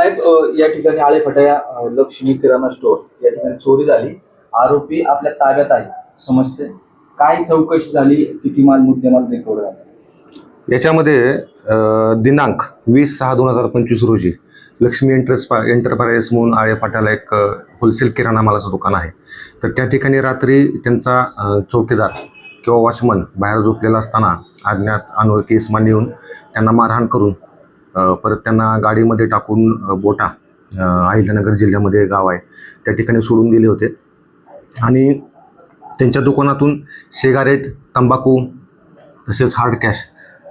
साहेब या ठिकाणी आळेफाटा अ, लक्ष्मी किराणा स्टोअर या ठिकाणी चोरी झाली. आरोपी आपल्या ताब्यात आहे. समजते? काय चौकशी झाली? किती माल मुद्देमाल रिकवर झाला? याच्यामध्ये दिनांक वीस सहा दोन हजार पंचवीस रोजी लक्ष्मी एंटरस एंटरप्राइज म्हणून आळे फाट्याला एक होलसेल किराणा मालाचं दुकान आहे. तर त्या ठिकाणी रात्री त्यांचा चौकीदार किंवा वॉचमन बाहेर झोपलेला असताना अज्ञात अनोळखी इस्मानी येऊन त्यांना मारहाण करून परत त्यांना गाडीमध्ये टाकून बोटा अहिल्यानगर जिल्ह्यामध्ये गाव आहे. त्या ठिकाणी सोडून दिले होते. आणि त्यांच्या दुकानातून सिगारेट तंबाखू तसेच हार्ड कॅश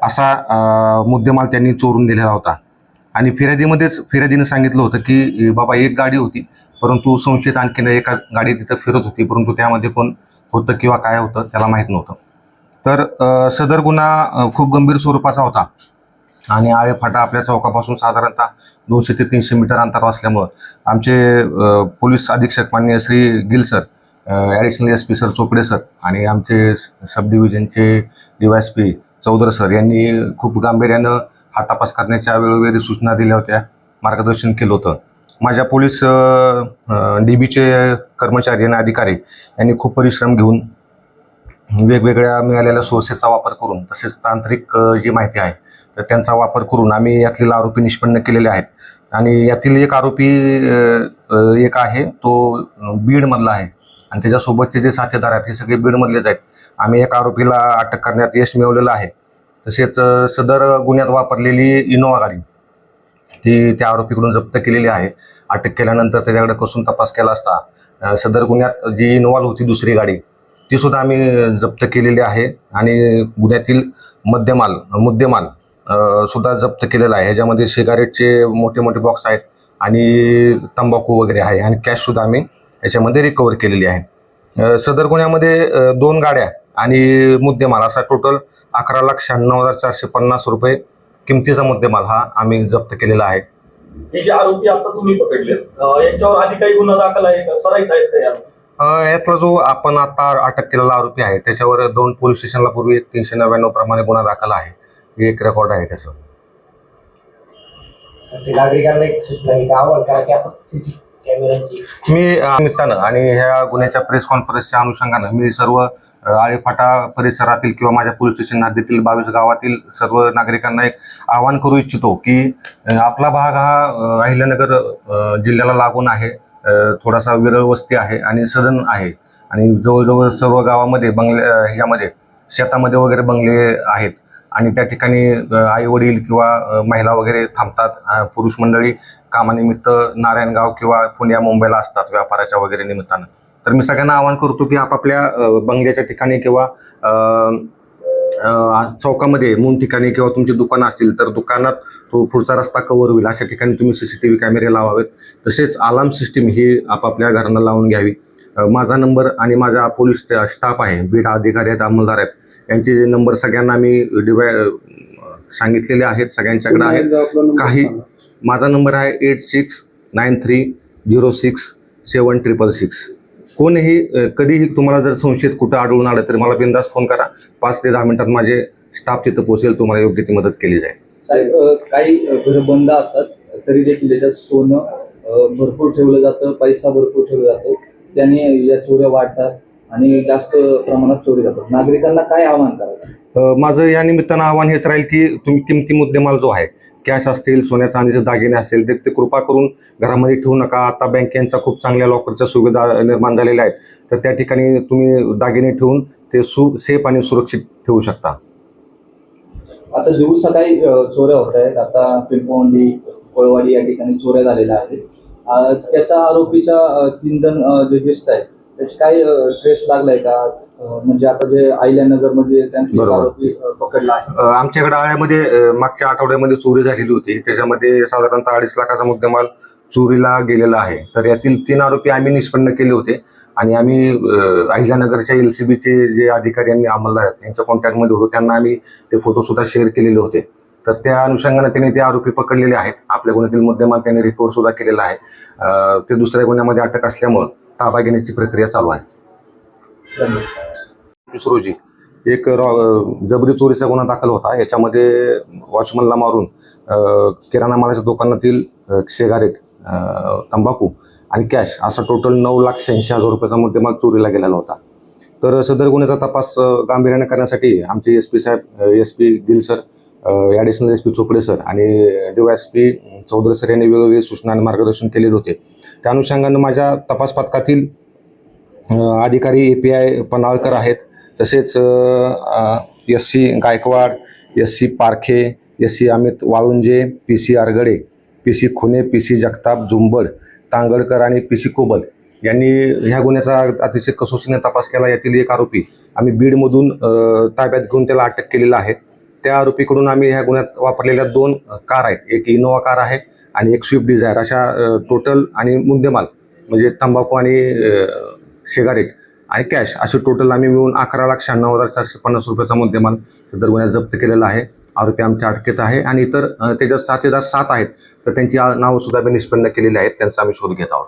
असा मुद्देमाल त्यांनी चोरून दिलेला होता. आणि फिर्यादीमध्येच फिर्यादीनं सांगितलं होतं की बाबा एक गाडी होती परंतु संशयित आणखीन एका गाडी तिथं फिरत होती परंतु त्यामध्ये कोण होतं किंवा काय होतं त्याला माहीत नव्हतं. तर सदर गुन्हा खूप गंभीर स्वरूपाचा होता. आणि आळे फाटा आपल्या चौकापासून साधारणतः दोनशे ते तीनशे मीटर अंतरावर असल्यामुळं आमचे पोलीस अधीक्षक मान्य Shri Gill sir additional S P sir Chopde sir आणि आमचे sub डिव्हिजनचे D Y S P Chaudhar sir यांनी खूप गांभीर्यानं हा तपास करण्याच्या वेळोवेळी सूचना दिल्या होत्या मार्गदर्शन केलं होतं. माझ्या पोलीस डी बीचे कर्मचारी आणि अधिकारी यांनी खूप परिश्रम घेऊन वेगवेगळ्या मिळालेल्या सोर्सेसचा वापर करून तसेच तांत्रिक जी माहिती आहे त्यांचा वापर करून आम्ही यातील आरोपी निष्पन्न केलेले आहेत. आणि यातील एक आरोपी एक आहे तो बीडमधला आहे. आणि त्याच्यासोबतचे जे साथीदार आहेत हे सगळे बीडमधलेच आहेत. आम्ही एक आरोपीला अटक करण्यात यश मिळवलेलं आहे. तसेच सदर गुन्ह्यात वापरलेली इनोवा गाडी ती त्या आरोपीकडून जप्त केलेली आहे. अटक केल्यानंतर त्याच्याकडे कसून तपास केला असता सदर गुन्ह्यात जी इन्व्हॉल्व होती दुसरी गाडी ती सुद्धा आम्ही जप्त केलेली आहे. आणि गुन्ह्यातील मध्यमाल मुद्देमाल सुद्धा जप्त केलेला आहे. ह्याच्यामध्ये सिगारेटचे मोठे मोठे बॉक्स आहेत आणि तंबाखू वगैरे आहे आणि कॅश सुद्धा आम्ही याच्यामध्ये रिकवर केलेली आहे. सदर गुन्ह्यामध्ये दोन गाड्या आणि मुद्देमाल असा टोटल अकरा लाख शहाण्णव हजार चारशे पन्नास रुपये किमतीचा मुद्देमाल हा आम्ही जप्त केलेला आहे. हे जे आरोपी आता तुम्ही पकडले यांच्यावर आधी काही गुन्हा दाखल आहे का? सराईत आहेत का या अ, यातला जो आपण आता अटक केलेला आरोपी आहे त्याच्यावर दोन पोलीस स्टेशनला पूर्वी एक तीनशे नव्याण्णव प्रमाणे गुन्हा दाखल आहे. एक रेकॉर्ड आहे त्याचं साठी नागरिकांना एक सूचना आहे की आव्हान करा की आपण सीसी कॅमेऱ्याची मी निमित्तानं आणि ह्या गुन्ह्याच्या प्रेस कॉन्फरन्सच्या अनुषंगानं मी सर्व अ, आळेफाटा परिसरातील किंवा माझ्या पोलीस स्टेशन हद्दीतील बावीस गावातील सर्व नागरिकांना एक आवाहन करू इच्छितो की अ, आपला भाग हा अ, अहिल्यानगर अ, जिल्ह्याला लागून आहे. अ, थोडासा विरळ वस्ती आहे आणि सदन आहे. आणि जवळजवळ सर्व गावामध्ये बंगले अ, ह्याच्यामध्ये शेतामध्ये वगैरे बंगले आहेत. आणि त्या ठिकाणी आई वडील किंवा महिला वगैरे थांबतात. पुरुष मंडळी कामानिमित्त नारायणगाव किंवा पुण्या मुंबईला असतात व्यापाराच्या वगैरे निमित्तानं. तर मी सगळ्यांना आवाहन करतो की आपापल्या बंगल्याच्या ठिकाणी किंवा चौकामध्ये मून ठिकाणी किंवा तुमची दुकानं असतील तर दुकानात तो पुढचा रस्ता कव्हर होईल. अशा ठिकाणी तुम्ही सी सी टी व्ही कॅमेरे लावावेत. तसेच अलार्म सिस्टीम ही आपापल्या घरांना लावून घ्यावी. माझा नंबर आणि माझा पोलीस स्टाफ आहे बीड अधिकारी आहेत अंमलदार आहेत. यांचे नंबर सगळ्यांना मी डिवाय सांगितलेले आहेत सगळ्यांच्याकडे आहेत. काही माझा नंबर आहे eight six nine three zero six seven triple six. कोणीही कधीही तुम्हाला जर संशयित कुठं आढळून आलं तर मला बिंदास फोन करा. पाच ते दहा मिनिटात माझे स्टाफ तिथं पोहोचेल तुम्हाला योग्य ती मदत केली जाईल. साहेब काही घर बंद असतात तरी देखील त्याच्यात सोनं भरपूर ठेवलं जातं पैसा भरपूर ठेवलं जातो. त्याने या चोऱ्या वाढतात आणि जास्त प्रमाणात चोरी जातात नागरिकांना काय आवाहन करायचं? माझं या निमित्तानं आव्हान हेच राहील की तुम्ही किमती मुद्देमाल जो आहे कॅश असतील सोन्या चांदीचे दागिने असतील ते ते कृपा करून घरामध्ये ठेवू नका. आता बँकेच्या खूप चांगल्या लॉकरच्या सुविधा निर्माण झालेल्या आहेत. तर त्या ठिकाणी तुम्ही दागिने ठेवून ते सु सेफ आणि सुरक्षित ठेवू शकता. आता दिवसा काही चोऱ्या होत आहेत. आता पिंपवंडी कोळवाडी या ठिकाणी चोऱ्या झालेल्या आहेत. आरोपीच्या अ, तीन जण जे दिसत आहेत त्याची काही ट्रेस लागलाय का? म्हणजे आता जे आयल्यानगरमध्ये त्यांचे. आरोपी पकडला आहे. आमच्याकडे आळ्यामध्ये मागच्या आठवड्यामध्ये चोरी झालेली होती. त्याच्यामध्ये साधारणतः अडीच लाखाचा मुद्देमाल चोरीला गेलेला आहे. तर यातील तीन आरोपी आम्ही निष्पन्न केले होते. आणि आम्ही अहिल्यानगरच्या एल सी बीचे जे अधिकारी अंमलदार आहेत यांच्या कॉन्टॅक्टमध्ये होतो. त्यांना आम्ही ते फोटो सुद्धा शेअर केलेले होते. तर त्या अनुषंगाने त्यांनी ते आरोपी पकडलेले आहेत. आपल्या गुन्ह्यातील मुद्देमाल त्यांनी रिकव्हर सुद्धा केलेला आहे. ते दुसऱ्या गुन्ह्यामध्ये अटक असल्यामुळं ताबा घेण्याची प्रक्रिया चालू आहे. रोजी एक रॉ- जबरी चोरीचा गुन्हा दाखल होता. याच्यामध्ये वॉचमनला मारून किराणा मालाच्या दुकानातील अ, तंबाखू आणि कॅश असा टोटल नऊ लाख शहाऐंशी हजार रुपयाचा मुद्देमाल चोरीला गेलेला होता तर सदर गुन्ह्याचा तपास गांभीर्याने करण्यासाठी आमचे एस पी साहेब S P Gill sir additional S P Chopde sir आणि D S P Chaudhari sir यांनी वेगवेगळे सूचना आणि मार्गदर्शन केलेले होते. त्या अनुषंगानं माझ्या तपास पथकातील अधिकारी ए पी आय पन्हाळकर आहेत. तसेच S C Gaikwad S C Parkhe S C Amit Walunje P C Aragde P C Khune P C Jagtap Zumbad Tangadkar आणि पी सी कोबल यांनी ह्या गुन्ह्याचा अतिशय कसोशीने तपास केला. यातील एक आरोपी आम्ही बीडमधून ताब्यात घेऊन त्याला अटक केलेला आहे. त्या आरोपीकडून आम्ही ह्या गुन्ह्यात वापरलेल्या दोन कार आहेत. एक इनोवा कार आहे आणि एक स्विफ्ट डिझायर. अशा टोटल आणि मुद्देमाल म्हणजे तंबाखू आणि सिगारेट आणि कॅश असे टोटल आम्ही मिळून अकरा लाख शहाण्णव हजार चारशे पन्नास रुपयाचा मुद्देमाल सदर गुन्ह्यात जप्त केलेला आहे. आरोपी आमच्या अटकेत आहे आणि इतर त्याच्यात साथीदार सात आहेत. तर त्यांची नावंसुद्धा आम्ही निष्पन्न केलेली आहेत. त्यांचा आम्ही शोध घेत आहोत.